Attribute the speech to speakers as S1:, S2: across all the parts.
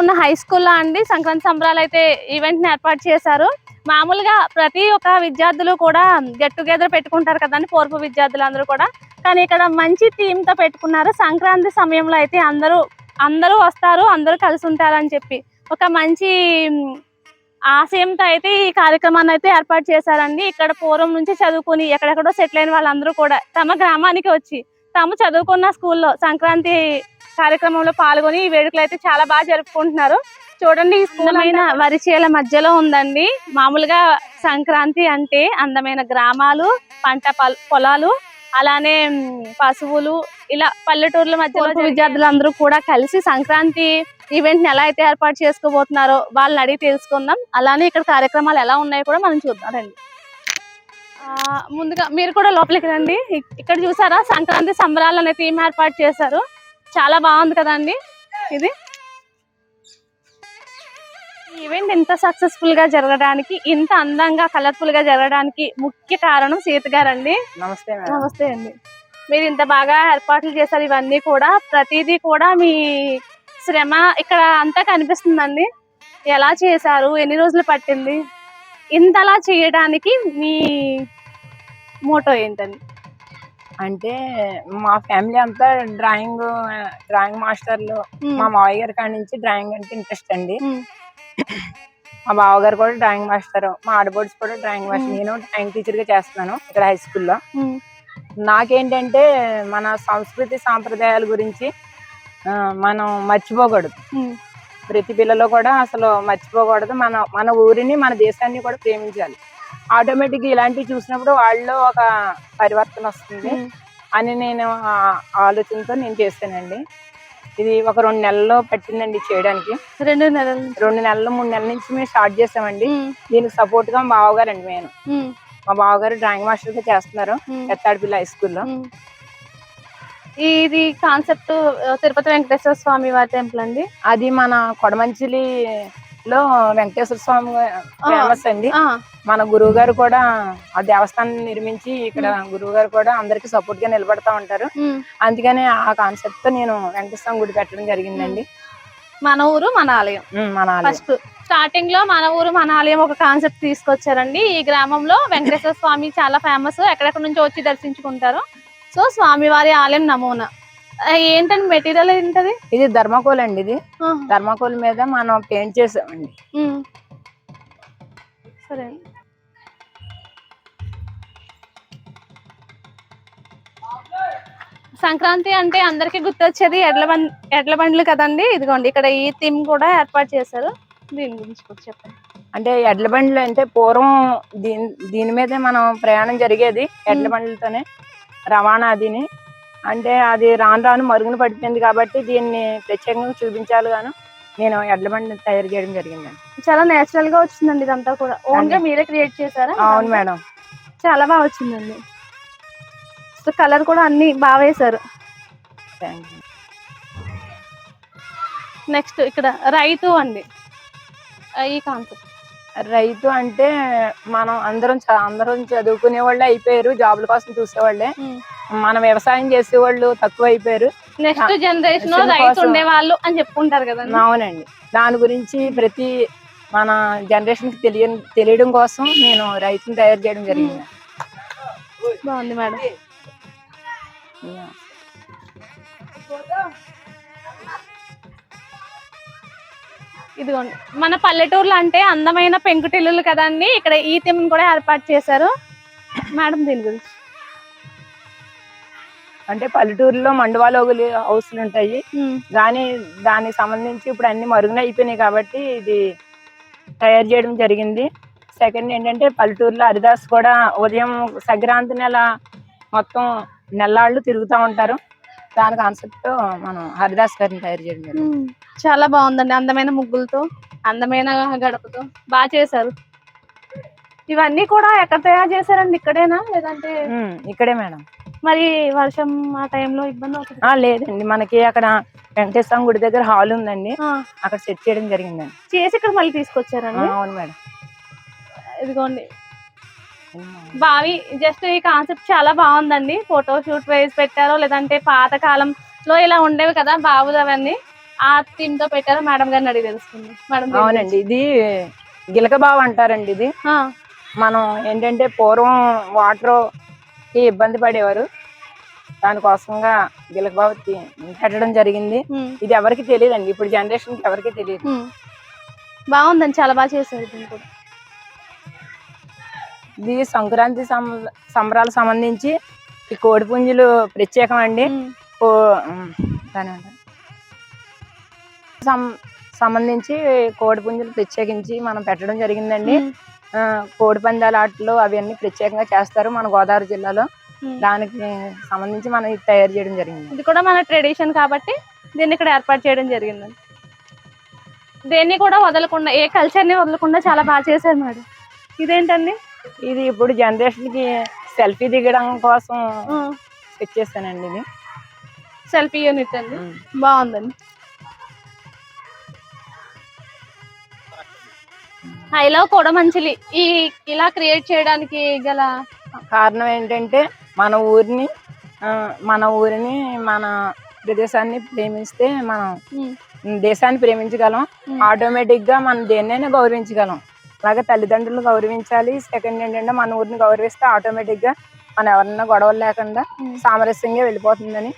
S1: ఉన్న హై స్కూల్లో అండి. సంక్రాంతి సంబరాలు అయితే ఈవెంట్ని ఏర్పాటు చేశారు. మామూలుగా ప్రతి ఒక్క విద్యార్థులు కూడా గెట్ టుగెదర్ పెట్టుకుంటారు కదండి పూర్వ విద్యార్థులు అందరూ కూడా. కానీ ఇక్కడ మంచి థీమ్తో పెట్టుకున్నారు. సంక్రాంతి సమయంలో అయితే అందరూ అందరూ వస్తారు అందరూ కలిసి ఉంటారని చెప్పి. ఒక మంచి ఆశయంతో అయితే ఈ కార్యక్రమాన్ని అయితే ఏర్పాటు చేశారండి. ఇక్కడ పూర్వం నుంచి చదువుకుని ఎక్కడెక్కడో సెటిల్ అయిన వాళ్ళందరూ కూడా తమ గ్రామానికి వచ్చి తాము చదువుకున్న స్కూల్లో సంక్రాంతి కార్యక్రమంలో పాల్గొని ఈ వేడుకలు అయితే చాలా బాగా జరుపుకుంటున్నారు. చూడండి ఈ అయిన వరిచేల మధ్యలో ఉందండి. మామూలుగా సంక్రాంతి అంటే అందమైన గ్రామాలు పంట పొల- పొలాలు అలానే పశువులు ఇలా పల్లెటూర్ల మధ్యలో విద్యార్థులందరూ కూడా కలిసి సంక్రాంతి ఈవెంట్ని ఎలా అయితే ఏర్పాటు చేసుకోబోతున్నారో వాళ్ళని అడిగి తెలుసుకుందాం. అలానే ఇక్కడ కార్యక్రమాలు ఎలా ఉన్నాయో కూడా మనం చూద్దాం రండి. ఆ, ముందుగా మీరు కూడా లోపలికి రండి. ఇక్- ఇక్కడ చూసారా? సంక్రాంతి సంబరాలు అనే థీమ్ ఏర్పాటు చేశారు. చాలా బాగుంది కదండి ఇది? ఈ ఈవెంట్ ఇంత సక్సెస్ఫుల్గా జరగడానికి ఇంత అందంగా కలర్ఫుల్గా జరగడానికి ముఖ్య కారణం సీత గారండి.
S2: నమస్తే మేడం.
S1: నమస్తే అండి. మీరు ఇంత బాగా ఏర్పాట్లు చేశారు ఇవన్నీ కూడా. ప్రతిదీ కూడా మీ శ్రమ ఇక్కడ అంతా కనిపిస్తుందండి. ఎలా చేశారు? ఎన్ని రోజులు పట్టింది? ఇంతలా చేయడానికి మీ మోటో ఏంటండి?
S2: అంటే మా ఫ్యామిలీ అంతా డ్రాయింగ్ డ్రాయింగ్ మాస్టర్లు మా మావయ్య గారి కాడి నుంచి డ్రాయింగ్ అంటే ఇంట్రెస్ట్ అండి.
S1: ఉమ్,
S2: మా బావగారు కూడా డ్రాయింగ్ మాస్టర్ మా ఆడబోడ్స్ కూడా డ్రాయింగ్ మాస్టర్ నేను డ్రాయింగ్ టీచర్గా చేస్తున్నాను ఇక్కడ హై స్కూల్లో
S1: ఉమ్,
S2: నాకేంటంటే మన సంస్కృతి సాంప్రదాయాల గురించి మనం మర్చిపోకూడదు. ప్రతి పిల్లలు కూడా అసలు మర్చిపోకూడదు. మన మన ఊరిని మన దేశాన్ని కూడా ప్రేమించాలి. ఆటోమేటిక్ ఇలాంటివి చూసినప్పుడు వాళ్ళలో ఒక పరివర్తన వస్తుంది. అని నేను ఆలోచనతో నేను చేస్తానండి. ఇది ఒక రెండు నెలల్లో పట్టిందండి చేయడానికి.
S1: రెండు నెలల.
S2: రెండు నెలలు మూడు నెలల నుంచి మేము స్టార్ట్ చేసామండి. దీనికి సపోర్ట్గా మా బావగారు అండి నేను మా బావగారు డ్రాయింగ్ మాస్టర్గా చేస్తున్నారు. ఎత్తాడిపిల్ల హై స్కూల్లో.
S1: ఇది కాన్సెప్ట్ తిరుపతి వెంకటేశ్వర స్వామి వారి టెంపుల్ అండి?
S2: అది మన కొడమంచిలి లో వెంకటేశ్వర స్వామి ఫేమస్ అండి. మన గురువు గారు కూడా ఆ దేవస్థానం నిర్మించి ఇక్కడ గురువు గారు కూడా అందరికి సపోర్ట్గా నిలబడతా ఉంటారు. అందుకని ఆ కాన్సెప్ట్తో నేను వెంకటేశ్వర స్వామి గుడి పెట్టడం జరిగిందండి.
S1: మన ఊరు మన ఆలయం.
S2: మన.
S1: ఫస్ట్ స్టార్టింగ్లో మన ఊరు మన ఆలయం ఒక కాన్సెప్ట్ తీసుకొచ్చారండి. ఈ గ్రామంలో వెంకటేశ్వర స్వామి చాలా ఫేమస్ ఎక్కడెక్కడ నుంచో వచ్చి దర్శించుకుంటారు. సో స్వామివారి ఆలయం నమూనా. ఏంటండి మెటీరియల్ ఏంటది?
S2: ఇది ధర్మకోల్ అండి ఇది. ధర్మకోల్ మీద మనం పెయింట్ చేసామండి.
S1: సరే. అండి. సంక్రాంతి అంటే అందరికి గుర్తొచ్చేది ఎడ్ల బండ్ ఎడ్ల బండ్లు కదండి? ఇదిగోండి ఇక్కడ ఈ థీమ్ కూడా ఏర్పాటు చేశారు. దీని గురించి కూడా చెప్పండి.
S2: అంటే ఎడ్ల బండ్లు అంటే పూర్వం దీని దీని మీదే మనం ప్రయాణం జరిగేది ఎడ్ల బండ్లతోనే రవాణా అదిని అంటే అది రాను రాను మరుగున పడిపోయింది కాబట్టి దీన్ని ప్రత్యేకంగా చూపించాలి గాను. నేను ఎడ్ల బండి తయారు చేయడం జరిగిందండి.
S1: చాలా నేచురల్గా వచ్చిందండి ఇదంతా కూడా.
S2: ఓన్గా.
S1: మీరే క్రియేట్ చేశారా?
S2: అవును మేడం.
S1: చాలా బాగా వచ్చిందండి. సో కలర్ కూడా అన్ని బాగా వేశారు. నెక్స్ట్ ఇక్కడ రైతు అండి. ఈ కాన్సెప్ట్
S2: రైతు అంటే మనం అందరం అందరం చదువుకునే వాళ్ళు అయిపోయారు జాబుల కోసం చూసేవాళ్ళే. మన వ్యవసాయం చేసేవాళ్ళు తక్కువ అయిపోయారు.
S1: నెక్స్ట్ జనరేషన్ రైతు. ఉండేవాళ్ళు అని చెప్పుకుంటారు కదండి.
S2: అవునండి. దాని గురించి ప్రతి మన జనరేషన్కి తెలియ తెలియడం కోసం నేను రైతుని తయారు చేయడం జరిగింది.
S1: బాగుంది మేడం. ఇదిగోండి. మన పల్లెటూర్లు అంటే అందమైన పెంకుటిల్లులు కదండి ఇక్కడ ఈ థీమ్ కూడా ఏర్పాటు చేశారు. మేడం దీని గురించి.
S2: అంటే పల్లెటూరులో మండువాలోగులు హౌస్లు ఉంటాయి. కానీ దానికి సంబంధించి ఇప్పుడు అన్ని మరుగున అయిపోయినాయి కాబట్టి ఇది తయారు చేయడం జరిగింది. సెకండ్ ఏంటంటే పల్లెటూరులో హరిదాస్ కూడా ఉదయం సంక్రాంతి నెల మొత్తం నెల్లాళ్ళు తిరుగుతూ ఉంటారు. దాని కాన్సెప్ట్ మనం హరిదాస్ గారిని తయారు చేయడం
S1: చాలా బాగుందండి అందమైన ముగ్గులతో అందమైన గడపతో. బాగా చేశారు. ఇవన్నీ కూడా ఎక్కడ తయారు చేశారండి? ఇక్కడేనా? లేదంటే
S2: ఇక్కడే మేడం.
S1: మరి వర్షం ఆ టైంలో ఇబ్బంది అవుతుంది?
S2: లేదండి. మనకి అక్కడ వెంకటేశ్వర గుడి దగ్గర హాల్ ఉందండి. అక్కడ సెట్ చేయడం జరిగిందండి.
S1: చేసి ఇక్కడ మళ్ళీ తీసుకొచ్చారండి?
S2: అవును మేడం.
S1: ఇదిగోండి. బావి జస్ట్ ఈ కాన్సెప్ట్ చాలా బాగుందండి. ఫోటో షూట్ వేసి పెట్టారో లేదంటే పాత కాలంలో ఇలా ఉండేవి కదా బావులు అవన్నీ ఆ థీమ్తో పెట్టారో మేడం గారిని అడిగి తెలుసుకుందాం. మేడం
S2: అవునండి ఇది గిలక బావ అంటారండి ఇది. మనం ఏంటంటే పూర్వం వాటర్కి ఇబ్బంది పడేవారు. దానికోసంగా గిలక బావ పెట్టడం జరిగింది. ఇది ఎవరికి తెలియదండి ఇప్పుడు జనరేషన్కి ఎవరికి తెలియదు.
S1: బాగుందండి చాలా బాగా చేశారు దీన్ని కూడా.
S2: ఇది సంక్రాంతి సంబరాలకు సంబంధించి ఈ కోడి పుంజులు ప్రత్యేకం అండి. సంబంధించి కోడి పుంజులు ప్రత్యేకించి మనం పెట్టడం జరిగిందండి. కోడి పందాల ఆటలు అవన్నీ ప్రత్యేకంగా చేస్తారు మన గోదావరి జిల్లాలో. దానికి సంబంధించి మనం ఇది తయారు చేయడం జరిగింది.
S1: ఇది కూడా మన ట్రెడిషన్ కాబట్టి దీన్ని ఇక్కడ ఏర్పాటు చేయడం జరిగిందండి. దేన్ని కూడా వదలకుండా ఏ కల్చర్ని వదలకుండా చాలా బాగా చేశారు మేడం. ఇదేంటండి?
S2: ఇది ఇప్పుడు జనరేషన్కి సెల్ఫీ దిగడం కోసం సెట్ చేస్తానండి ఇది.
S1: సెల్ఫీ యూనిట్ అండి. బాగుందండి. ఐ లవ్ కొడమంచిలి ఈ ఇలా క్రియేట్ చేయడానికి గల
S2: కారణం ఏంటంటే మన ఊరిని మన ఊరిని మన ప్రదేశాన్ని ప్రేమిస్తే మనం దేశాన్ని ప్రేమించగలం. ఆటోమేటిక్గా మనం దేన్నైనా గౌరవించగలం. అలాగే తల్లిదండ్రులను గౌరవించాలి. సెకండ్ ఏంటంటే మన ఊరిని గౌరవిస్తే ఆటోమేటిక్గా మనం ఎవరన్నా గొడవలు లేకుండా
S1: ఉమ్.
S2: సామరస్యంగా వెళ్ళిపోతుందని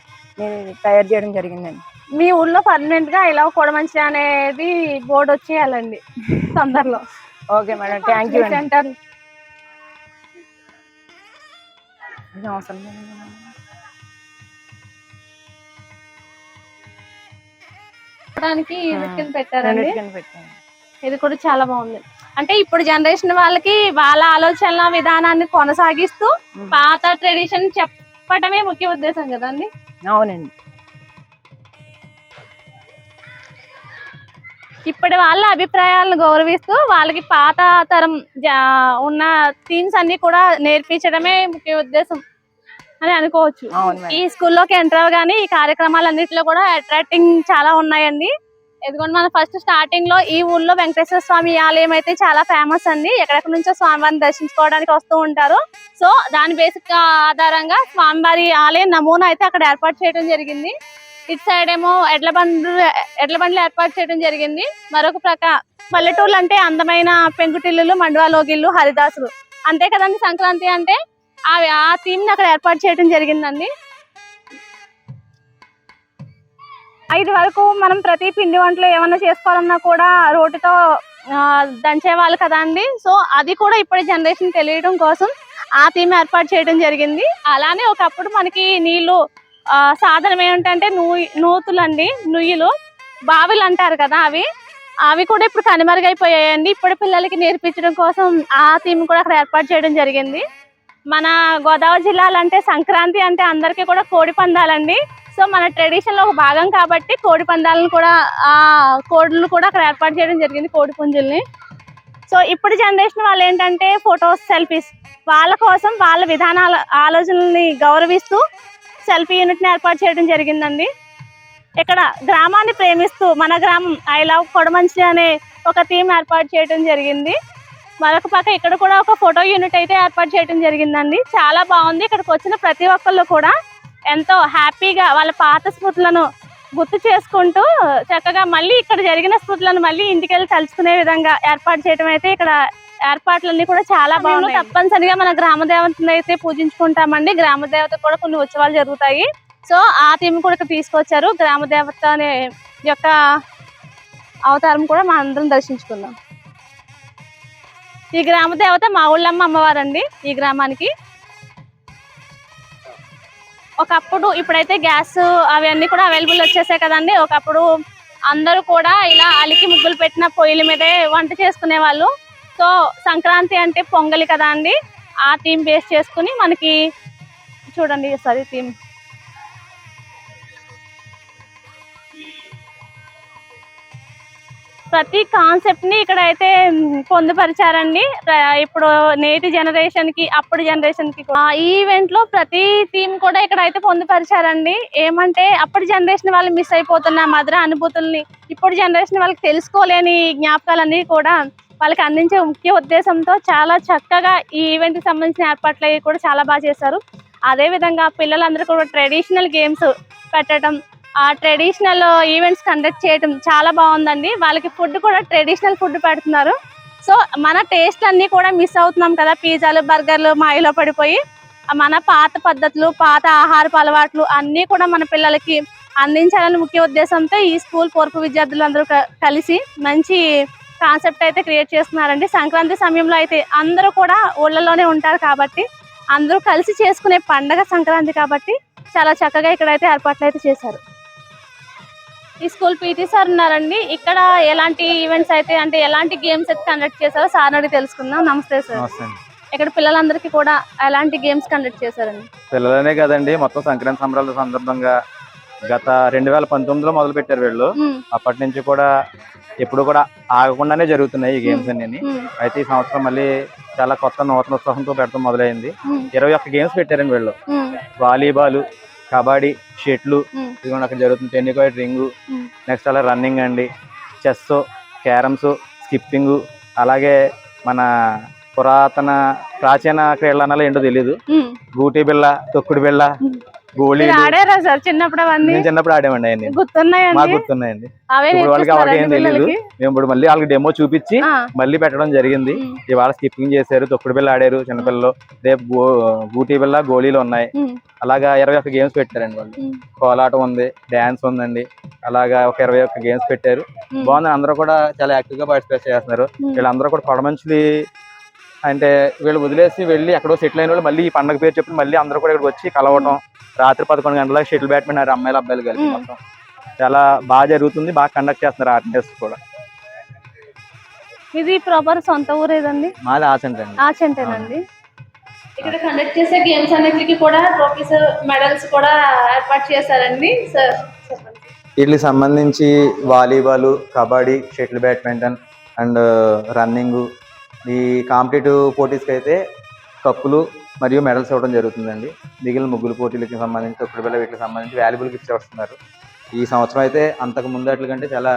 S2: తయారు చేయడం జరిగిందండి.
S1: మీ ఊర్లో పర్మనెంట్గా ఐ లవ్ కొడమంచిలి అనేది బోర్డు వచ్చేయాలండి తొందరలో.
S2: Okay madam thank you
S1: centre
S2: అవసరం
S1: పెట్టారండి. ఇది కూడా చాలా బాగుంది. అంటే ఇప్పుడు జనరేషన్ వాళ్ళకి వాళ్ళ ఆలోచనల విధానాన్ని కొనసాగిస్తూ. పాత ట్రెడిషన్ చెప్పటమే ముఖ్య ఉద్దేశం కదండి?
S2: అవునండి.
S1: ఇప్పటి వాళ్ళ అభిప్రాయాలను గౌరవిస్తూ వాళ్ళకి పాత తరం ఉన్న థీమ్స్ అన్ని కూడా నేర్పించడమే ముఖ్య ఉద్దేశం అని అనుకోవచ్చు. ఈ స్కూల్లోకి ఎంటర్ అవగానే ఈ కార్యక్రమాలన్నింటిలో కూడా అట్రాక్టింగ్ చాలా ఉన్నాయండి. ఎందుకంటే మన ఫస్ట్ స్టార్టింగ్లో ఈ ఊర్లో వెంకటేశ్వర స్వామి ఆలయం అయితే చాలా ఫేమస్ అండి. ఎక్కడెక్కడ నుంచో స్వామివారిని దర్శించుకోవడానికి వస్తూ ఉంటారు. సో దాని బేసిక్ ఆధారంగా స్వామివారి ఆలయం నమూనా అయితే అక్కడ ఏర్పాటు చేయడం జరిగింది. ఇటు సైడ్ ఏమో ఎడ్ల బండ్లు ఎడ్ల బండ్లు ఏర్పాటు చేయడం జరిగింది. మరొక ప్రకా పల్లెటూర్లు అంటే అందమైన పెంకుటిల్లులు మండువాలోగిళ్ళు హరిదాసులు. అంతే కదండి సంక్రాంతి అంటే? ఆ ఆ థీమ్ అక్కడ ఏర్పాటు చేయడం జరిగిందండి. ఐదు వరకు మనం ప్రతి పిండి వంటలు ఏమన్నా చేసుకోవాలన్నా కూడా రోటితో దంచేవాళ్ళు కదా అండి. సో అది కూడా ఇప్పటి జనరేషన్ తెలియడం కోసం ఆ థీమ్ ఏర్పాటు చేయడం జరిగింది. అలానే ఒకప్పుడు మనకి నీళ్ళు సాధనం ఏంటంటే నూ నూతులు అండి నుయ్యిలు బావిలు అంటారు కదా అవి. అవి కూడా ఇప్పుడు కనుమరుగైపోయాయండి. ఇప్పుడు పిల్లలకి నేర్పించడం కోసం ఆ థీమ్ కూడా అక్కడ ఏర్పాటు చేయడం జరిగింది. మన గోదావరి జిల్లాలంటే సంక్రాంతి అంటే అందరికీ కూడా కోడి పందాలండి. సో మన ట్రెడిషన్లో ఒక భాగం కాబట్టి కోడి పందాలను కూడా ఆ కోడులు కూడా అక్కడ ఏర్పాటు చేయడం జరిగింది కోడి పుంజుల్ని. సో ఇప్పుడు జనరేషన్ వాళ్ళు ఏంటంటే ఫొటోస్ సెల్ఫీస్ వాళ్ళ కోసం వాళ్ళ విధానాల ఆలోచనల్ని గౌరవిస్తూ సెల్ఫీ యూనిట్ని ఏర్పాటు చేయడం జరిగిందండి. ఇక్కడ గ్రామాన్ని ప్రేమిస్తూ మన గ్రామం ఐ లవ్ కొడమంచి అనే ఒక థీమ్ ఏర్పాటు చేయడం జరిగింది. మరొక పక్క ఇక్కడ కూడా ఒక ఫోటో యూనిట్ అయితే ఏర్పాటు చేయడం జరిగిందండి. చాలా బాగుంది. ఇక్కడికి వచ్చిన ప్రతి ఒక్కళ్ళు కూడా ఎంతో హ్యాపీగా వాళ్ళ పాత స్మృతులను గుర్తు చేసుకుంటూ చక్కగా మళ్ళీ ఇక్కడ జరిగిన స్మృతులను మళ్ళీ ఇంటికి వెళ్ళి తలుచుకునే విధంగా ఏర్పాటు చేయడం అయితే ఇక్కడ ఏర్పాట్లన్నీ కూడా చాలా బాగున్నాయి. తప్పనిసరిగా మన గ్రామ దేవతను అయితే పూజించుకుంటామండి. గ్రామ దేవత కూడా కొన్ని ఉత్సవాలు జరుగుతాయి. సో ఆ థీమ్ కూడా ఇక్కడ తీసుకొచ్చారు. గ్రామ దేవత అనే యొక్క అవతారం కూడా మనం అందరం దర్శించుకుందాం ఈ గ్రామ దేవత మా ఊళ్ళమ్మ అమ్మవారండి ఈ గ్రామానికి. ఒకప్పుడు ఇప్పుడైతే గ్యాస్ అవన్నీ కూడా అవైలబుల్ వచ్చేసాయి కదండి. ఒకప్పుడు అందరూ కూడా ఇలా అలికి ముగ్గులు పెట్టిన పొయ్యిల మీదే వంట చేసుకునే వాళ్ళు. సో సంక్రాంతి అంటే పొంగలి కదా అండి. ఆ థీమ్ బేస్ చేసుకుని మనకి చూడండి సారీ థీమ్. ప్రతి కాన్సెప్ట్ని ఇక్కడ అయితే పొందుపరిచారండి. ఇప్పుడు నేటి జనరేషన్కి అప్పుడు జనరేషన్కి ఆ, ఈ ఈవెంట్లో ప్రతి థీమ్ కూడా ఇక్కడ అయితే పొందుపరిచారండి. ఏమంటే అప్పటి జనరేషన్ వాళ్ళు మిస్ అయిపోతున్న మధుర అనుభూతుల్ని ఇప్పుడు జనరేషన్ వాళ్ళకి తెలుసుకోలేని జ్ఞాపకాలన్నీ కూడా వాళ్ళకి అందించే ముఖ్య ఉద్దేశంతో చాలా చక్కగా ఈ ఈవెంట్కి సంబంధించిన ఏర్పాట్లు అవి కూడా చాలా బాగా చేశారు. అదే విధంగా పిల్లలందరూ కూడా ట్రెడిషనల్ గేమ్స్ పెట్టడం ట్రెడిషనల్ ఈవెంట్స్ కండక్ట్ చేయడం చాలా బాగుందండి. వాళ్ళకి ఫుడ్ కూడా ట్రెడిషనల్ ఫుడ్ పెడుతున్నారు. సో మన టేస్ట్ అన్నీ కూడా మిస్ అవుతున్నాం కదా పిజ్జాలు బర్గర్లు మాయలో పడిపోయి. మన పాత పద్ధతులు పాత ఆహారపు అలవాట్లు అన్నీ కూడా మన పిల్లలకి అందించాలని ముఖ్య ఉద్దేశంతో ఈ స్కూల్ పూర్పు విద్యార్థులందరూ కలిసి మంచి కాన్సెప్ట్ అయితే క్రియేట్ చేస్తున్నారండి. సంక్రాంతి సమయంలో అయితే అందరూ కూడా ఊళ్ళలోనే ఉంటారు కాబట్టి అందరూ కలిసి చేసుకునే పండగ సంక్రాంతి కాబట్టి చాలా చక్కగా ఇక్కడైతే ఏర్పాట్లు అయితే చేశారు. ఈ స్కూల్ పీటీ సార్ ఉన్నారండి. ఇక్కడ ఎలాంటి ఈవెంట్స్ అయితే అంటే ఎలాంటి గేమ్స్ అయితే కండక్ట్ చేశారో సార్ అడిగి తెలుసుకుందాం. నమస్తే సార్. ఇక్కడ పిల్లలందరికీ కూడా ఎలాంటి గేమ్స్ కండక్ట్ చేశారండి?
S3: పిల్లలనే కదండి మొత్తం సంక్రాంతి సంబరాల సందర్భంగా గత రెండు వేల పంతొమ్మిదిలో మొదలు పెట్టారు వీళ్ళు అప్పటి నుంచి కూడా ఎప్పుడు కూడా ఆగకుండానే జరుగుతున్నాయి ఈ గేమ్స్ అన్ని. అయితే ఈ సంవత్సరం మళ్ళీ చాలా కొత్త నూతన ఉత్సాహంతో పెట్టడం మొదలైంది ఇరవై ఒక్క గేమ్స్ పెట్టారండి వీళ్ళు. వాలీబాల్ కబడ్డీ షెట్లు ఇదిగోండి అక్కడ జరుగుతుంది టెన్నికాయిట్ రింగు. నెక్స్ట్ అలా రన్నింగ్ అండి. చెస్ క్యారమ్స్ స్కిప్పింగ్ అలాగే మన పురాతన ప్రాచీన క్రీడలు అనాలో ఏంటో తెలియదు. గూటి బిళ్ళ తొక్కుడు బిళ్ళ
S1: ఆడారా సార్? చిన్నప్పుడు అవన్నీ?
S3: నేను చిన్నప్పుడు ఆడామండి అవన్నీ. మాకు
S1: గుర్తున్నాయండి.
S3: గుర్తున్నాయండి
S1: అవే
S3: ఇప్పుడు వాళ్ళకి ఏం తెలియదు మేము ఇప్పుడు మళ్ళీ వాళ్ళకి డెమో చూపించి మళ్ళీ పెట్టడం జరిగింది. ఇవాళ స్కిప్పింగ్ చేశారు తొక్కుడు బిళ్ళ ఆడారు చిన్నపిల్లలు. రేపు గూటి బిళ్ళ గోళీలు ఉన్నాయి. అలాగా ఇరవై ఒక్క గేమ్స్ పెట్టారండి వాళ్ళు. కోలాటం ఉంది డ్యాన్స్ ఉందండి. అలాగా ఒక ఇరవై ఒక్క గేమ్స్ పెట్టారు. బాగుంది అందరూ కూడా చాలా యాక్టివ్గా పార్టిసిపేట్ చేస్తున్నారు. వీళ్ళందరూ కూడా కొడమంచులి అంటే వీళ్ళు వదిలేసి వెళ్ళి ఎక్కడో సెటిల్ అయిన వాళ్ళు మళ్ళీ ఈ పండగ పేరు చెప్పి మళ్ళీ అందరూ కూడా ఇక్కడికి వచ్చి కలవటం రాత్రి పదకొండు గంటలకు షటిల్ బ్యాట్మెంట్ ఆడారు అమ్మాయిలు అబ్బాయిలు కలిపి. మొత్తం. చాలా బాగా జరుగుతుంది బాగా కండక్ట్ చేస్తున్నారు ఆర్టిస్ట్ కూడా.
S1: ఇది ప్రాపర్ సొంత ఊరు ఏదండి?
S3: మాది ఆచంట
S1: ఆచంటేనండి ఇక్కడ కండక్ట్ చేసే గేమ్స్ అన్నిటికీ కూడా ట్రోఫీస్ మెడల్స్ కూడా ఏర్పాటు చేశారండి సార్
S3: వీటికి సంబంధించి volleyball kabaddi shuttle badminton and running ఈ కాంపిటేటివ్ పోటీస్కి అయితే కప్పులు మరియు మెడల్స్ ఇవ్వడం జరుగుతుందండి. మిగిలిన ముగ్గులు పోటీలకి సంబంధించి తొక్కుడు బిళ్ళ వీటికి సంబంధించి వాల్యుబుల్ గిఫ్ట్స్ వస్తున్నారు ఈ సంవత్సరం అయితే అంతకు ముందట్ల కంటే చాలా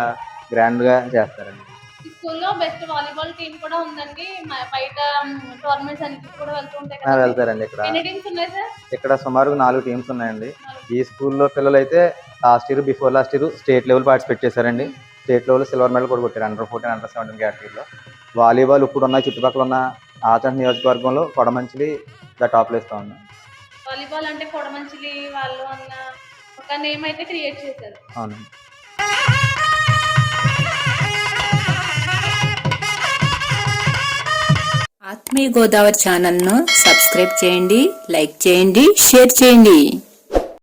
S3: గ్రాండ్గా చేస్తారండి.
S1: ఈ స్కూల్లో బెస్ట్ వాలీబాల్ టీం కూడా ఉందండి. బయట టోర్నమెంట్స్ అన్నిటికీ కూడా వెళ్తూ ఉంటాయి
S3: వెళ్తారండి ఇక్కడ.
S1: ఎన్ని టీమ్స్ ఉన్నాయి సార్?
S3: ఇక్కడ సుమారు నాలుగు టీమ్స్ ఉన్నాయండి. ఈ స్కూల్లో పిల్లలు అయితే last year before last year state level participate చేశారండి. స్టేట్ లెవెల్ సిల్వర్ మెడల్ కూడా కొట్టారు అండర్ ఫోర్టీన్ అండర్ సెవెంటీన్ కేటగిరీలో వాలీబాల్ ఇప్పుడు ఉన్న చుట్టుపక్కల ఉన్న ఆచంట నియోజకవర్గంలో కొడమంచిలి ద టాప్ ప్లేస్లో ఉంది
S1: వాలీబాల్ అంటే కొడమంచిలి వాళ్ళు అన్న ఒక నేమ్ అయితే క్రియేట్ చేశారు.
S3: అవునండి
S4: ఆత్మీయ గోదావరి ఛానల్ను సబ్స్క్రైబ్ చేయండి లైక్ చేయండి షేర్ చేయండి.